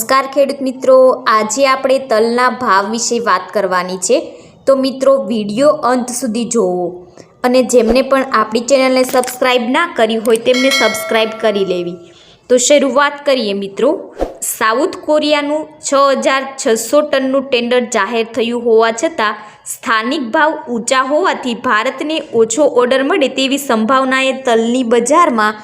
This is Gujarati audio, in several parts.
નમસ્કાર ખેડૂત મિત્રો. આજે આપણે તલના ભાવ વિશે વાત કરવાની છે. તો મિત્રો, વીડિયો અંત સુધી જોવો અને જેમને પણ આપણી ચેનલને સબસ્ક્રાઈબ ના કરી હોય તેમને સબસ્ક્રાઈબ કરી લેવી. તો શરૂઆત કરીએ મિત્રો. સાઉથ કોરિયાનું છ હજાર છસો ટનનું ટેન્ડર જાહેર થયું હોવા છતાં, સ્થાનિક ભાવ ઊંચા હોવાથી ભારતને ઓછો ઓર્ડર મળે તેવી સંભાવનાએ તલની બજારમાં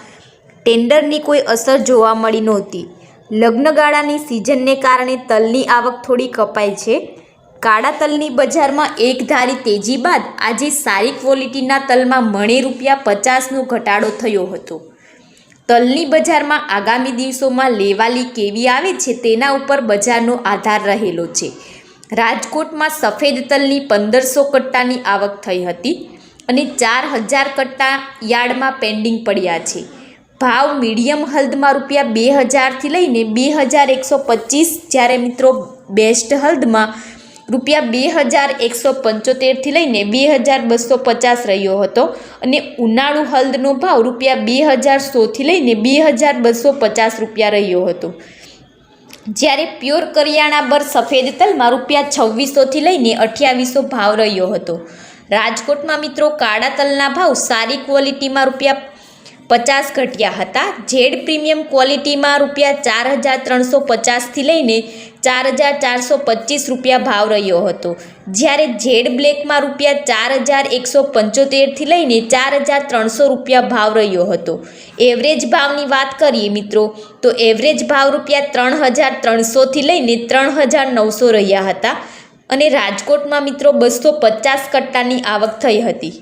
ટેન્ડરની કોઈ અસર જોવા મળી નહોતી. લગ્નગાળાની સિઝનને કારણે તલની આવક થોડી કપાય છે. કાળા તલની બજારમાં એક ધારી તેજી બાદ આજે સારી ક્વોલિટીના તલમાં મણે રૂપિયા પચાસનો ઘટાડો થયો હતો. તલની બજારમાં આગામી દિવસોમાં લેવાલી કેવી આવે છે તેના ઉપર બજારનો આધાર રહેલો છે. રાજકોટમાં સફેદ તલની પંદરસો કટ્ટાની આવક થઈ હતી અને ચાર હજાર કટ્ટા યાર્ડમાં પેન્ડિંગ પડ્યા છે. ભાવ મીડિયમ હલ્દમાં રૂપિયા બે હજારથી લઈને બે હજાર એકસો પચીસ જ્યારે મિત્રો બેસ્ટ હલ્દમાં રૂપિયા બે હજાર એકસો પંચોતેરથી લઈને બે હજાર બસો પચાસ રહ્યો હતો. અને ઉનાળુ હલ્દનો ભાવ રૂપિયા બે હજાર સોથી લઈને બે હજાર બસો પચાસ રૂપિયા રહ્યો હતો. જ્યારે પ્યોર કરિયાણા બર સફેદ તલમાં રૂપિયા છવ્વીસોથી લઈને અઠ્યાવીસો ભાવ રહ્યો હતો. રાજકોટમાં મિત્રો કાળા તલના ભાવ સારી ક્વોલિટીમાં રૂપિયા પચાસ ઘટ્યા હતા. ઝેડ પ્રીમિયમ ક્વોલિટીમાં રૂપિયા ચાર હજાર ત્રણસો પચાસથી લઈને ચાર હજાર ચારસો પચીસ રૂપિયા ભાવ રહ્યો હતો. જ્યારે ઝેડ બ્લેકમાં રૂપિયા ચાર હજાર એકસો પંચોતેરથી લઈને ચાર હજાર ત્રણસો રૂપિયા ભાવ રહ્યો હતો. એવરેજ ભાવની વાત કરીએ મિત્રો, તો એવરેજ ભાવ રૂપિયા ત્રણ હજાર ત્રણસોથી લઈને ત્રણ હજાર નવસો રહ્યા હતા. અને રાજકોટમાં મિત્રો બસો પચાસ કટ્ટાની આવક થઈ હતી.